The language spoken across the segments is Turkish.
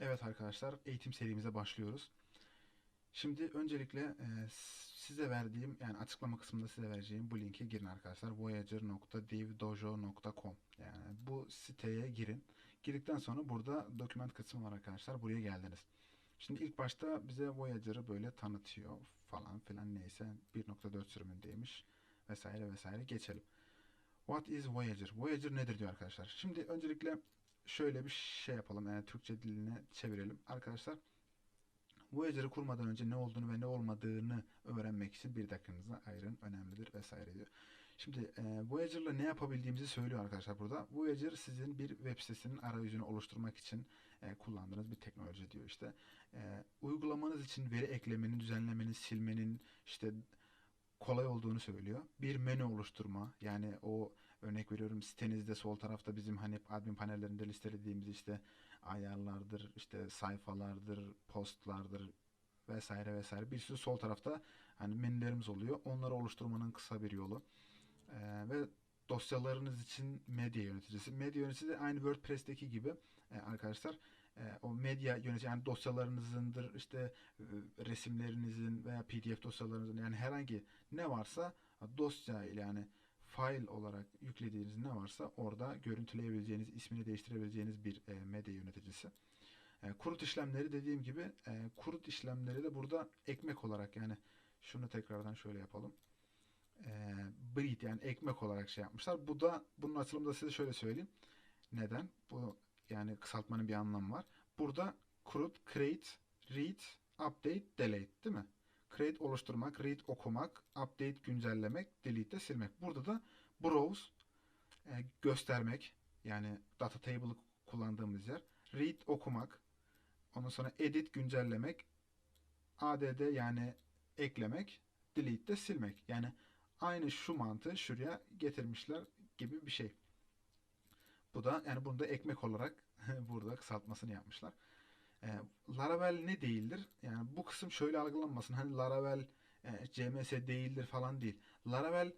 Evet arkadaşlar eğitim serimize başlıyoruz. Şimdi öncelikle e, size verdiğim yani açıklama kısmında size vereceğim bu linke girin arkadaşlar. voyager.divdojo.com yani bu siteye girin. Girdikten sonra burada doküment kısmı var arkadaşlar. Buraya geldiniz. Şimdi ilk başta bize Voyager'ı böyle tanıtıyor falan filan neyse 1.4 sürümündeymiş vesaire vesaire geçelim. What is Voyager? Voyager nedir diyor arkadaşlar. Şimdi öncelikle şöyle bir şey yapalım. Yani Türkçe diline çevirelim. Arkadaşlar Voyager'ı kurmadan önce ne olduğunu ve ne olmadığını öğrenmek için bir dakikanızı ayırın. Önemlidir vesaire diyor. Şimdi e, Voyager'la ne yapabildiğimizi söylüyor arkadaşlar burada. Voyager sizin bir web sitesinin arayüzünü oluşturmak için e, kullandığınız bir teknoloji diyor işte. E, uygulamanız için veri eklemenin, düzenlemenin, silmenin işte kolay olduğunu söylüyor. Bir menü oluşturma yani o örnek veriyorum sitenizde sol tarafta bizim hani admin panellerinde listelediğimiz işte ayarlardır, işte sayfalardır, postlardır vesaire vesaire bir sürü sol tarafta hani menülerimiz oluyor. Onları oluşturmanın kısa bir yolu. Ee, ve dosyalarınız için medya yöneticisi. Medya yöneticisi de aynı WordPress'teki gibi e, arkadaşlar o medya yönetici yani dosyalarınızındır işte e, resimlerinizin veya PDF dosyalarınızın yani herhangi ne varsa dosya ile yani file olarak yüklediğiniz ne varsa orada görüntüleyebileceğiniz, ismini değiştirebileceğiniz bir e, medya yöneticisi. E, kurut işlemleri dediğim gibi e, kurut işlemleri de burada ekmek olarak yani şunu tekrardan şöyle yapalım. E, breed yani ekmek olarak şey yapmışlar. Bu da bunun açılımında size şöyle söyleyeyim. Neden? Bu yani kısaltmanın bir anlamı var. Burada kurut, create, read, update, delete değil mi? Create oluşturmak, read okumak, update güncellemek, delete de silmek. Burada da browse e, göstermek yani data table kullandığımız yer. Read okumak. Ondan sonra edit güncellemek. add yani eklemek. Delete de silmek. Yani aynı şu mantığı şuraya getirmişler gibi bir şey. Bu da yani bunu da ekmek olarak burada kısaltmasını yapmışlar. E, Laravel ne değildir? Yani bu kısım şöyle algılanmasın. Hani Laravel e, CMS değildir falan değil. Laravel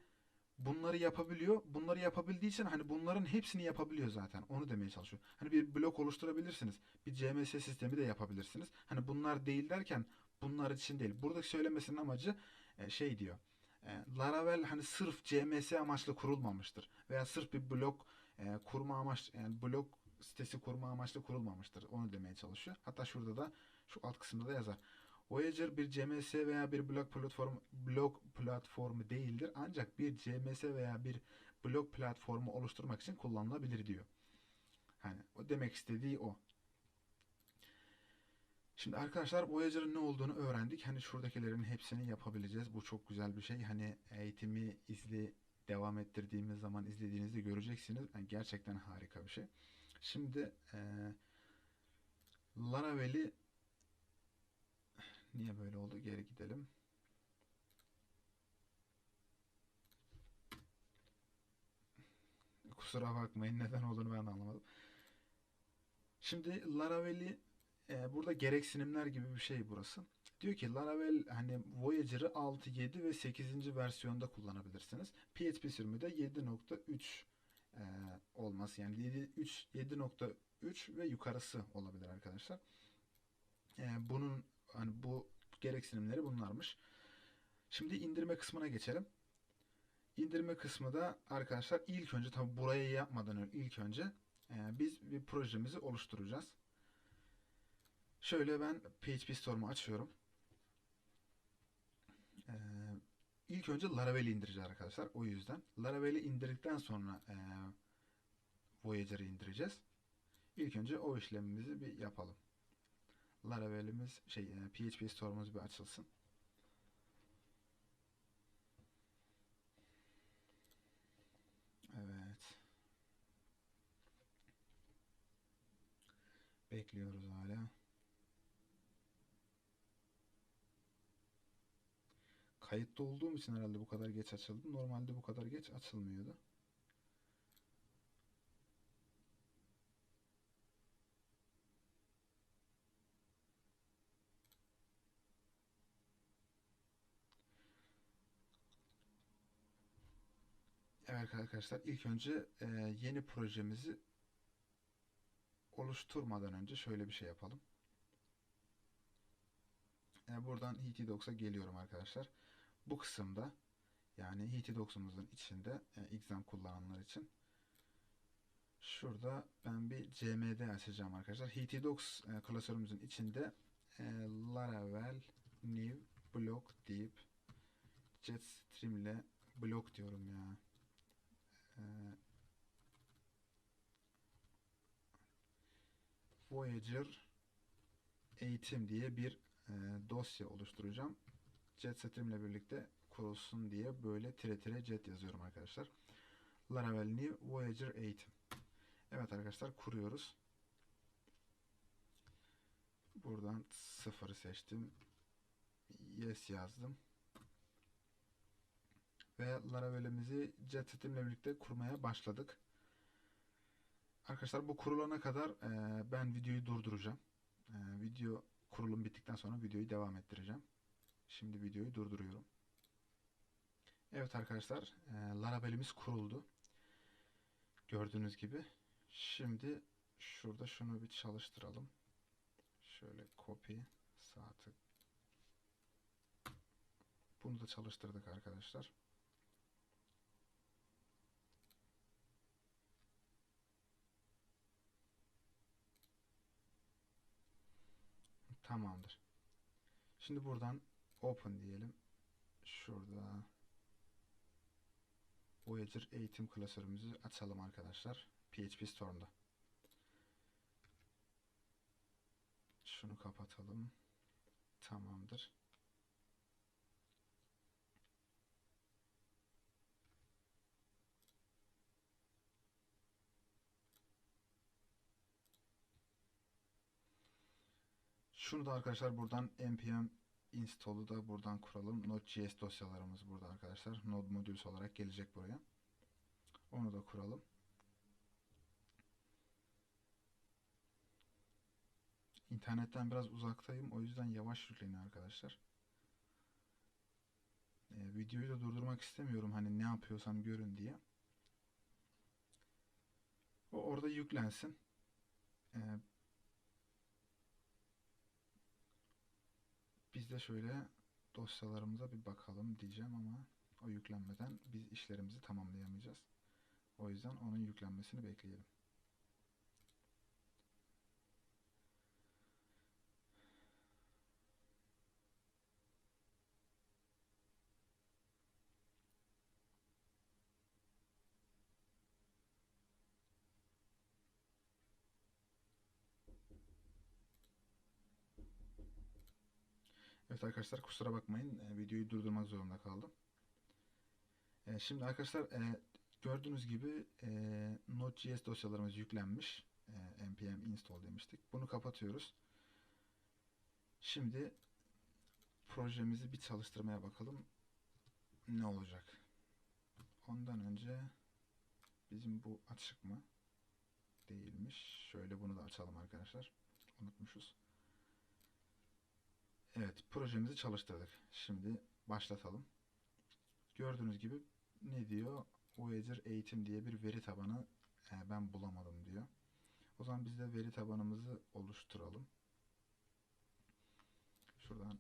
bunları yapabiliyor. Bunları yapabildiği için hani bunların hepsini yapabiliyor zaten. Onu demeye çalışıyor. Hani bir blok oluşturabilirsiniz. Bir CMS sistemi de yapabilirsiniz. Hani bunlar değil derken bunlar için değil. Buradaki söylemesinin amacı e, şey diyor. E, Laravel hani sırf CMS amaçlı kurulmamıştır. Veya sırf bir blok e, kurma amaç yani blok sitesi kurma amaçlı kurulmamıştır. Onu demeye çalışıyor. Hatta şurada da şu alt kısımda da yazar. Voyager bir CMS veya bir blok platform blok platformu değildir. Ancak bir CMS veya bir blok platformu oluşturmak için kullanılabilir diyor. Hani o demek istediği o. Şimdi arkadaşlar Voyager'ın ne olduğunu öğrendik. Hani şuradakilerin hepsini yapabileceğiz. Bu çok güzel bir şey. Hani eğitimi izle devam ettirdiğimiz zaman izlediğinizde göreceksiniz. Yani gerçekten harika bir şey. Şimdi e, Laravel'i niye böyle oldu? Geri gidelim. Kusura bakmayın neden olduğunu ben anlamadım. Şimdi Laravel'i e, burada gereksinimler gibi bir şey burası. Diyor ki Laravel hani Voyager'ı 6, 7 ve 8. versiyonda kullanabilirsiniz. PHP sürümü de 7.3 e, olması yani 7.3 7.3 ve yukarısı olabilir arkadaşlar. E, bunun hani bu gereksinimleri bunlarmış. Şimdi indirme kısmına geçelim. İndirme kısmı da arkadaşlar ilk önce tabi burayı yapmadan önce ilk önce e, biz bir projemizi oluşturacağız. Şöyle ben PHP Store'umu açıyorum. Ee, ilk önce Laravel'i indireceğiz arkadaşlar. O yüzden. Laravel'i indirdikten sonra e, Voyager'ı indireceğiz. İlk önce o işlemimizi bir yapalım. Laravel'imiz şey e, PHP Store'umuz bir açılsın. Evet. Bekliyoruz hala. Kayıtta olduğum için herhalde bu kadar geç açıldı. Normalde bu kadar geç açılmıyordu. Evet arkadaşlar ilk önce e, yeni projemizi oluşturmadan önce şöyle bir şey yapalım. E, buradan HT geliyorum arkadaşlar. Bu kısımda yani HT içinde e, exam kullananlar için şurada ben bir CMD açacağım arkadaşlar. HTDocs e, klasörümüzün içinde e, Laravel new block deyip Jetstream ile block diyorum ya. E, Voyager eğitim diye bir e, dosya oluşturacağım. Jetstream ile birlikte kurulsun diye böyle tire tire jet yazıyorum arkadaşlar. Laravel New Voyager eğitim. Evet arkadaşlar kuruyoruz. Buradan sıfırı seçtim. Yes yazdım. Ve Laravel'imizi Jetstream ile birlikte kurmaya başladık. Arkadaşlar bu kurulana kadar e, ben videoyu durduracağım. E, video kurulum bittikten sonra videoyu devam ettireceğim. Şimdi videoyu durduruyorum. Evet arkadaşlar e, Laravel'imiz kuruldu. Gördüğünüz gibi. Şimdi şurada şunu bir çalıştıralım. Şöyle copy sağ. Bunu da çalıştırdık arkadaşlar. Tamamdır. Şimdi buradan open diyelim. Şurada Voyager eğitim klasörümüzü açalım arkadaşlar. PHP Storm'da. Şunu kapatalım. Tamamdır. Şunu da arkadaşlar buradan npm install'u da buradan kuralım. Node.js dosyalarımız burada arkadaşlar. Node modules olarak gelecek buraya. Onu da kuralım. İnternetten biraz uzaktayım. O yüzden yavaş yükleyin arkadaşlar. Ee, videoyu da durdurmak istemiyorum. Hani ne yapıyorsam görün diye. O orada yüklensin. Ee, biz de şöyle dosyalarımıza bir bakalım diyeceğim ama o yüklenmeden biz işlerimizi tamamlayamayacağız. O yüzden onun yüklenmesini bekleyelim. Evet arkadaşlar kusura bakmayın e, videoyu durdurmak zorunda kaldım. E, şimdi arkadaşlar e, gördüğünüz gibi Node.js dosyalarımız yüklenmiş. Npm install demiştik. Bunu kapatıyoruz. Şimdi projemizi bir çalıştırmaya bakalım. Ne olacak? Ondan önce bizim bu açık mı? Değilmiş. Şöyle bunu da açalım arkadaşlar. Unutmuşuz. Evet, projemizi çalıştırdık. Şimdi başlatalım. Gördüğünüz gibi ne diyor? Voyager eğitim diye bir veri tabanı e, ben bulamadım diyor. O zaman biz de veri tabanımızı oluşturalım. Şuradan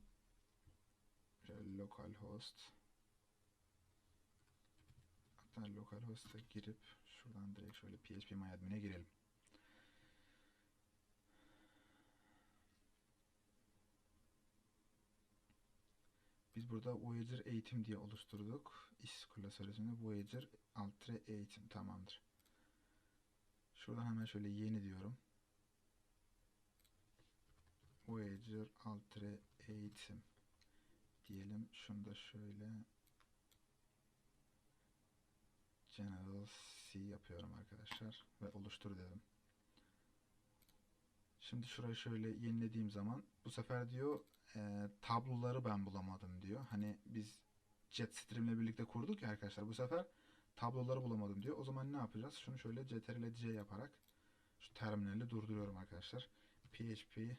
şöyle localhost hatta localhost'a girip şuradan direkt şöyle phpMyAdmin'e girelim. Biz burada Voyager eğitim diye oluşturduk. İş klasörüsünde Voyager Altre eğitim tamamdır. Şuradan hemen şöyle yeni diyorum. Voyager Altre eğitim diyelim. Şunu da şöyle General C yapıyorum arkadaşlar ve oluştur dedim. Şimdi şurayı şöyle yenilediğim zaman bu sefer diyor e, tabloları ben bulamadım diyor. Hani biz Jetstream ile birlikte kurduk ya arkadaşlar. Bu sefer tabloları bulamadım diyor. O zaman ne yapacağız? Şunu şöyle ctrl c yaparak şu terminali durduruyorum arkadaşlar. php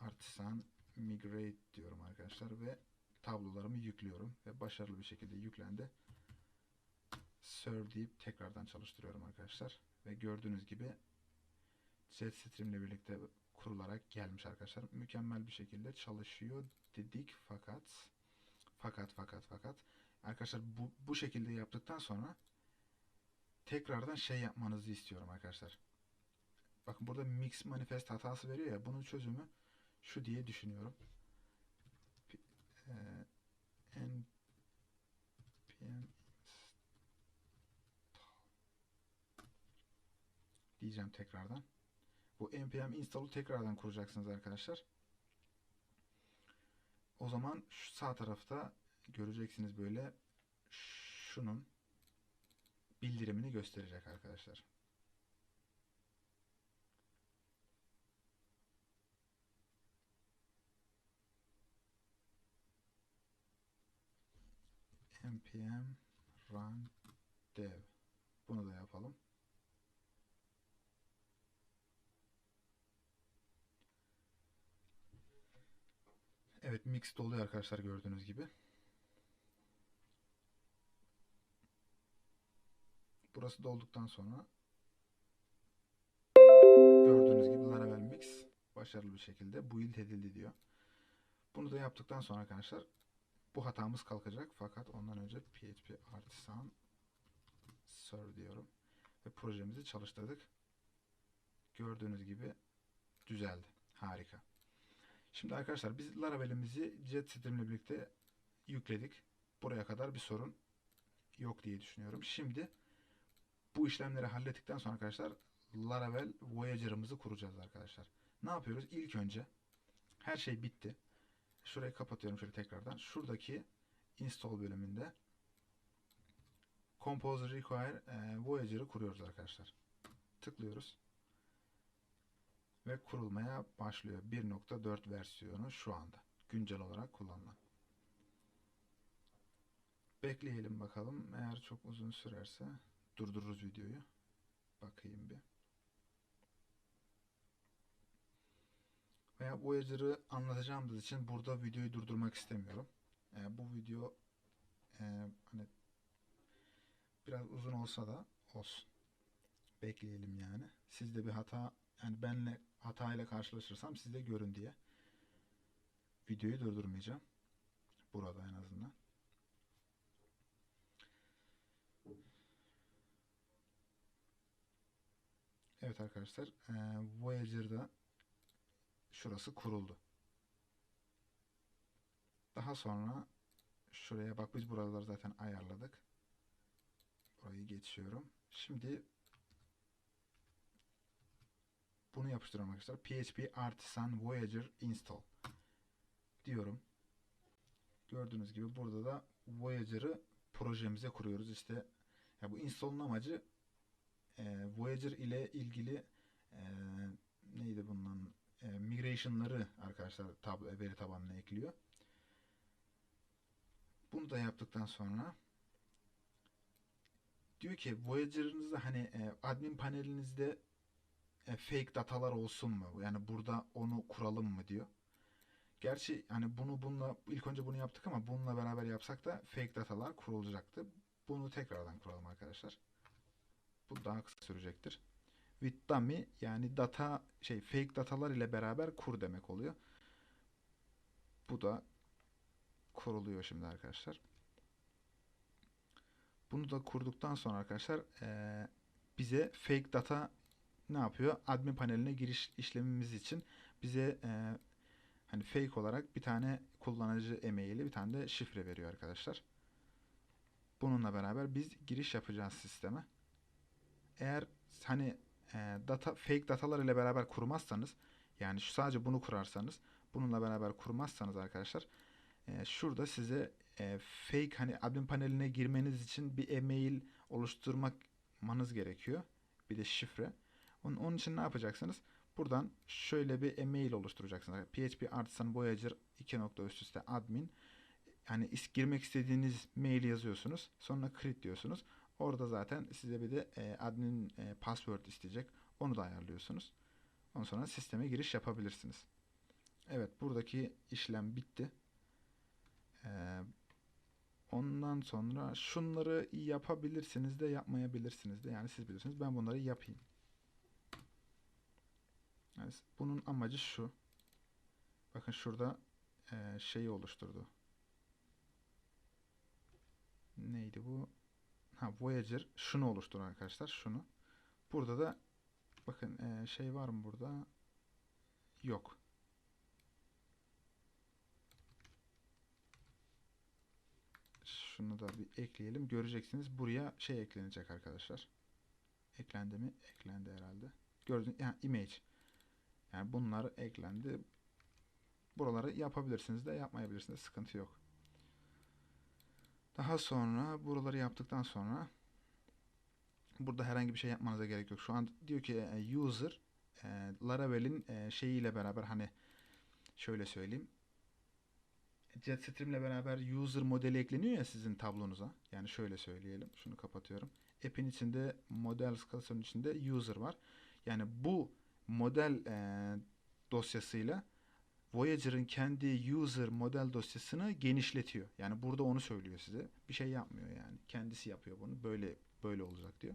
artisan migrate diyorum arkadaşlar ve tablolarımı yüklüyorum ve başarılı bir şekilde yüklendi. serve deyip tekrardan çalıştırıyorum arkadaşlar. Ve gördüğünüz gibi Jetstream ile birlikte kurularak gelmiş arkadaşlar. Mükemmel bir şekilde çalışıyor dedik fakat fakat fakat fakat arkadaşlar bu, bu şekilde yaptıktan sonra tekrardan şey yapmanızı istiyorum arkadaşlar. Bakın burada mix manifest hatası veriyor ya bunun çözümü şu diye düşünüyorum. E, npm diyeceğim tekrardan. Bu npm install'u tekrardan kuracaksınız arkadaşlar. O zaman şu sağ tarafta göreceksiniz böyle şunun bildirimini gösterecek arkadaşlar. npm run dev bunu da yapalım. Evet mix doluyor arkadaşlar gördüğünüz gibi. Burası dolduktan sonra gördüğünüz gibi Laravel mix başarılı bir şekilde build edildi diyor. Bunu da yaptıktan sonra arkadaşlar bu hatamız kalkacak fakat ondan önce php artisan serve diyorum ve projemizi çalıştırdık. Gördüğünüz gibi düzeldi. Harika. Şimdi arkadaşlar biz Laravel'imizi Jetstream ile birlikte yükledik. Buraya kadar bir sorun yok diye düşünüyorum. Şimdi bu işlemleri hallettikten sonra arkadaşlar Laravel Voyager'ımızı kuracağız arkadaşlar. Ne yapıyoruz? İlk önce her şey bitti. Şurayı kapatıyorum şöyle tekrardan. Şuradaki install bölümünde Composer Require e, Voyager'ı kuruyoruz arkadaşlar. Tıklıyoruz. Ve kurulmaya başlıyor. 1.4 versiyonu şu anda. Güncel olarak kullanılan. Bekleyelim bakalım. Eğer çok uzun sürerse durdururuz videoyu. Bakayım bir. Veya Voyager'ı anlatacağımız için burada videoyu durdurmak istemiyorum. E, bu video e, hani biraz uzun olsa da olsun. Bekleyelim yani. Sizde bir hata yani benle hatayla karşılaşırsam siz de görün diye videoyu durdurmayacağım. Burada en azından. Evet arkadaşlar e, Voyager'da şurası kuruldu. Daha sonra şuraya bak biz buraları zaten ayarladık. Burayı geçiyorum. Şimdi bunu yapıştırıyorum arkadaşlar. PHP Artisan Voyager Install diyorum. Gördüğünüz gibi burada da Voyager'ı projemize kuruyoruz. İşte ya bu install'un amacı e, Voyager ile ilgili e, neydi bunun e, migration'ları arkadaşlar tab veri tabanına ekliyor. Bunu da yaptıktan sonra diyor ki Voyager'ınızda hani e, admin panelinizde e, fake datalar olsun mu? Yani burada onu kuralım mı diyor. Gerçi hani bunu bununla ilk önce bunu yaptık ama bununla beraber yapsak da fake datalar kurulacaktı. Bunu tekrardan kuralım arkadaşlar. Bu daha kısa sürecektir. With dummy yani data şey fake datalar ile beraber kur demek oluyor. Bu da kuruluyor şimdi arkadaşlar. Bunu da kurduktan sonra arkadaşlar e, bize fake data ne yapıyor? Admin paneline giriş işlemimiz için bize e, hani fake olarak bir tane kullanıcı e-maili bir tane de şifre veriyor arkadaşlar. Bununla beraber biz giriş yapacağız sisteme. Eğer hani e, data fake datalar ile beraber kurmazsanız yani şu sadece bunu kurarsanız bununla beraber kurmazsanız arkadaşlar e, şurada size e, fake hani admin paneline girmeniz için bir e-mail oluşturmanız gerekiyor. Bir de şifre. Onun, onun için ne yapacaksınız? Buradan şöyle bir e-mail oluşturacaksınız. PHP Artisan Voyager 2 nokta üst üste admin. Yani is, girmek istediğiniz mail yazıyorsunuz. Sonra create diyorsunuz. Orada zaten size bir de e, admin e, password isteyecek. Onu da ayarlıyorsunuz. Ondan sonra sisteme giriş yapabilirsiniz. Evet buradaki işlem bitti. Ee, Ondan sonra şunları yapabilirsiniz de yapmayabilirsiniz de yani siz bilirsiniz. Ben bunları yapayım. Yani bunun amacı şu. Bakın şurada eee, şeyi oluşturdu. Neydi bu? Ha Voyager şunu oluşturur arkadaşlar. Şunu. Burada da bakın eee, şey var mı burada? Yok. Şunu da bir ekleyelim. Göreceksiniz buraya şey eklenecek arkadaşlar. Eklendi mi? Eklendi herhalde. Gördüğünüz yani image. Yani bunlar eklendi. Buraları yapabilirsiniz de yapmayabilirsiniz. Sıkıntı yok. Daha sonra buraları yaptıktan sonra burada herhangi bir şey yapmanıza gerek yok. Şu an diyor ki e, user e, Laravel'in e, şeyiyle beraber hani şöyle söyleyeyim. Jetstream ile beraber user modeli ekleniyor ya sizin tablonuza. Yani şöyle söyleyelim. Şunu kapatıyorum. App'in içinde model skalasının içinde user var. Yani bu model e, dosyasıyla Voyager'ın kendi user model dosyasını genişletiyor. Yani burada onu söylüyor size. Bir şey yapmıyor yani. Kendisi yapıyor bunu. Böyle böyle olacak diyor.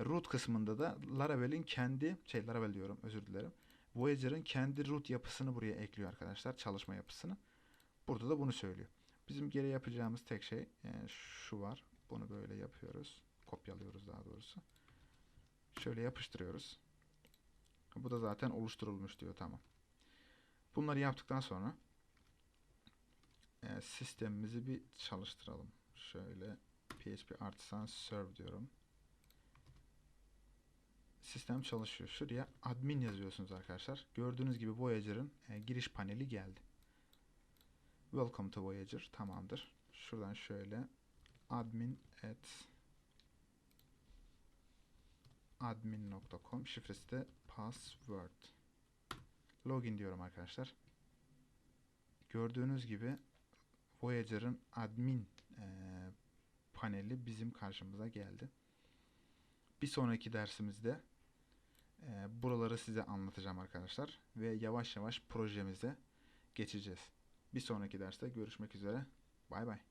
Root kısmında da Laravel'in kendi şey Laravel diyorum özür dilerim. Voyager'ın kendi root yapısını buraya ekliyor arkadaşlar. Çalışma yapısını. Burada da bunu söylüyor. Bizim geri yapacağımız tek şey e, şu var. Bunu böyle yapıyoruz. Kopyalıyoruz daha doğrusu. Şöyle yapıştırıyoruz. Bu da zaten oluşturulmuş diyor. Tamam. Bunları yaptıktan sonra e, sistemimizi bir çalıştıralım. Şöyle PHP Artisan Serve diyorum. Sistem çalışıyor. Şuraya admin yazıyorsunuz arkadaşlar. Gördüğünüz gibi Voyager'ın e, giriş paneli geldi. Welcome to Voyager. Tamamdır. Şuradan şöyle admin at admin.com şifresi de password. Login diyorum arkadaşlar. Gördüğünüz gibi Voyager'ın admin e, paneli bizim karşımıza geldi. Bir sonraki dersimizde e, buraları size anlatacağım arkadaşlar ve yavaş yavaş projemize geçeceğiz. Bir sonraki derste görüşmek üzere. Bay bay.